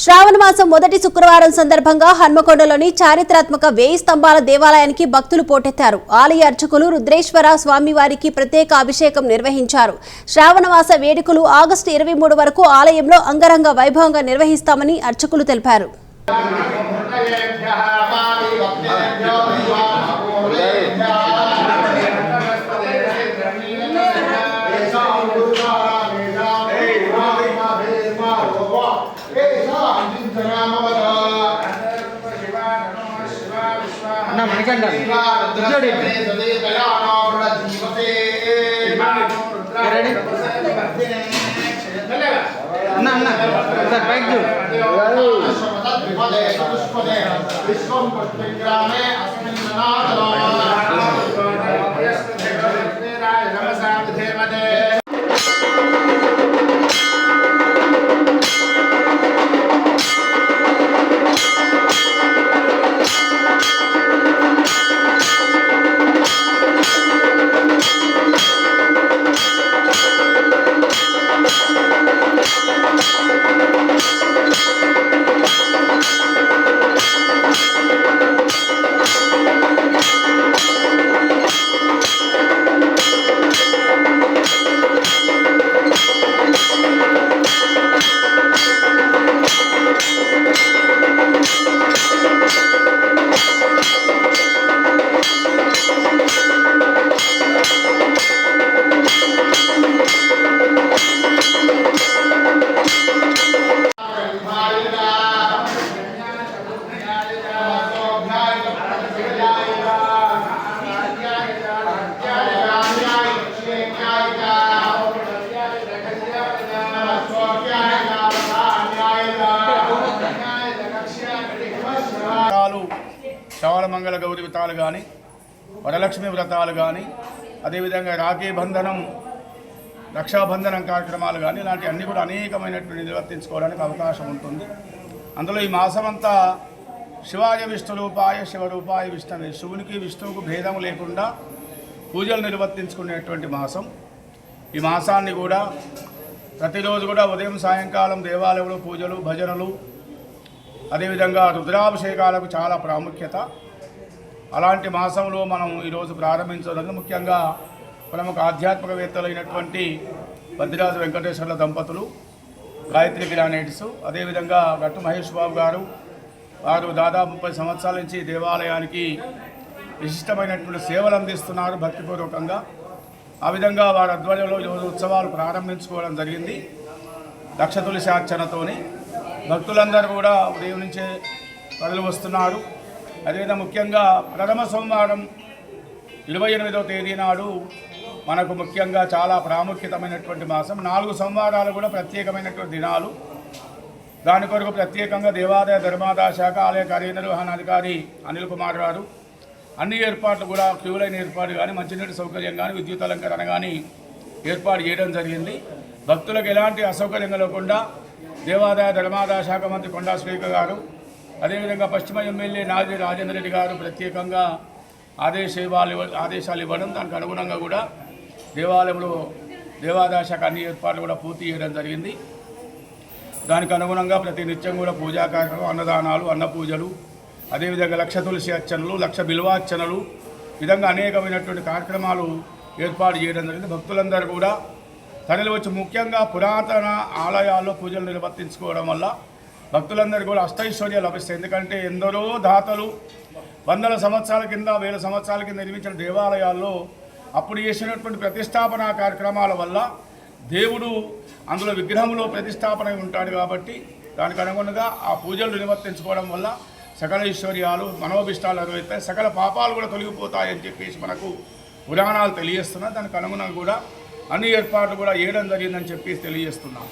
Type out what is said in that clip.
శ్రావణ మాసం మొదటి శుక్రవారం సందర్భంగా హన్మకొండలోని చారిత్రాత్మక వేయి స్తంభాల దేవాలయానికి భక్తులు పోటెత్తారు. ఆలయ అర్చకులు రుద్రేశ్వర స్వామివారికి ప్రత్యేక అభిషేకం నిర్వహించారు. శ్రావణమాస వేడుకలు ఆగస్టు ఇరవై మూడు వరకు ఆలయంలో అంగరంగ వైభవంగా నిర్వహిస్తామని అర్చకులు తెలిపారు. అన్న మణికంఠ. కూర్చోండి. అన్న అన్న. సార్ చూడు. వ్రతాలు మంగళ గౌరి వ్రతాలు కానీ వరలక్ష్మి వ్రతాలు కానీ అదేవిధంగా రాఖీ బంధనం రక్షాబంధనం కార్యక్రమాలు కానీ ఇలాంటి అన్నీ కూడా అనేకమైనటువంటి నిర్వర్తించుకోవడానికి అవకాశం ఉంటుంది. అందులో ఈ మాసం అంతా శివాయ విష్ణురూపాయ శివరూపాయ విష్ణువే. శివునికి విష్ణువుకు భేదం లేకుండా పూజలు నిర్వర్తించుకునేటువంటి మాసం. ఈ మాసాన్ని కూడా ప్రతిరోజు కూడా ఉదయం సాయంకాలం దేవాలయంలో పూజలు భజనలు అదేవిధంగా రుద్రాభిషేకాలకు చాలా ప్రాముఖ్యత. అలాంటి మాసంలో మనం ఈరోజు ప్రారంభించడం ముఖ్యంగా ప్రముఖ ఆధ్యాత్మికవేత్తలైనటువంటి బద్రిరాజు వెంకటేశ్వర్ల దంపతులు గాయత్రి గ్రానైట్స్ అదేవిధంగా గట్టు మహేష్ బాబు గారు. వారు దాదాపు ముప్పై సంవత్సరాల నుంచి దేవాలయానికి విశిష్టమైనటువంటి సేవలు అందిస్తున్నారు భక్తిపూర్వకంగా. ఆ విధంగా వారి ఆధ్వర్యంలో ఈరోజు ఉత్సవాలు ప్రారంభించుకోవడం జరిగింది. లక్ష తులసి అర్చనతోని భక్తులందరూ కూడా ఉదయం నుంచే కథలు వస్తున్నారు అదేవిధంగా ముఖ్యంగా ప్రథమ సోమవారం ఇరవై ఎనిమిదవ తేదీ నాడు మనకు ముఖ్యంగా చాలా ప్రాముఖ్యతమైనటువంటి మాసం. నాలుగు సోమవారాలు కూడా ప్రత్యేకమైనటువంటి దినాలు. దాని కొరకు ప్రత్యేకంగా దేవాదాయ ధర్మాదాయ శాఖ ఆలయ కార్యనిర్వహణాధికారి అనిల్ కుమార్ గారు అన్ని ఏర్పాట్లు కూడా క్యూ లైన్ ఏర్పాటు కానీ మంచినీటి సౌకర్యం కానీ విద్యుత్ అలంకరణ కానీ ఏర్పాటు చేయడం జరిగింది. భక్తులకు ఎలాంటి అసౌకర్యం కలగకుండా దేవాదాయ ధర్మాదాయ శాఖ మంత్రి కొండా శ్రీక గారు అదేవిధంగా పశ్చిమ ఎమ్మెల్యే నాది రాజేంద్ర రెడ్డి గారు ప్రత్యేకంగా ఆదేశాలు ఆదేశాలు ఇవ్వడం దానికి అనుగుణంగా కూడా దేవాలయంలో దేవాదాయ శాఖ అన్ని ఏర్పాట్లు కూడా పూర్తి చేయడం జరిగింది. దానికి అనుగుణంగా ప్రతి నిత్యం కూడా పూజా కార్యక్రమం అన్నదానాలు అన్న పూజలు అదేవిధంగా లక్ష తులసి అర్చనలు లక్ష బిల్వార్చనలు విధంగా అనేకమైనటువంటి కార్యక్రమాలు ఏర్పాటు చేయడం జరిగింది. భక్తులందరూ కూడా తరలి వచ్చి ముఖ్యంగా పురాతన ఆలయాల్లో పూజలు నిర్వర్తించుకోవడం వల్ల భక్తులందరికీ కూడా అష్టైశ్వర్యాలు లభిస్తాయి. ఎందుకంటే ఎందరో దాతలు వందల సంవత్సరాల కింద వేల సంవత్సరాల కింద నిర్మించిన దేవాలయాల్లో అప్పుడు చేసినటువంటి ప్రతిష్టాపన కార్యక్రమాల వల్ల దేవుడు అందులో విగ్రహంలో ప్రతిష్టాపన ఉంటాడు కాబట్టి దానికి అనుగుణంగా ఆ పూజలు నిర్వర్తించుకోవడం వల్ల సకల ఐశ్వర్యాలు మనోభిష్టాలు నెరవేరుతాయి సకల పాపాలు కూడా తొలగిపోతాయని చెప్పేసి మనకు పురాణాలు తెలియజేస్తున్నాయి దానికి అనుగుణంగా కూడా అన్ని ఏర్పాట్లు కూడా చేయడం జరిగిందని చెప్పేసి తెలియజేస్తున్నాం.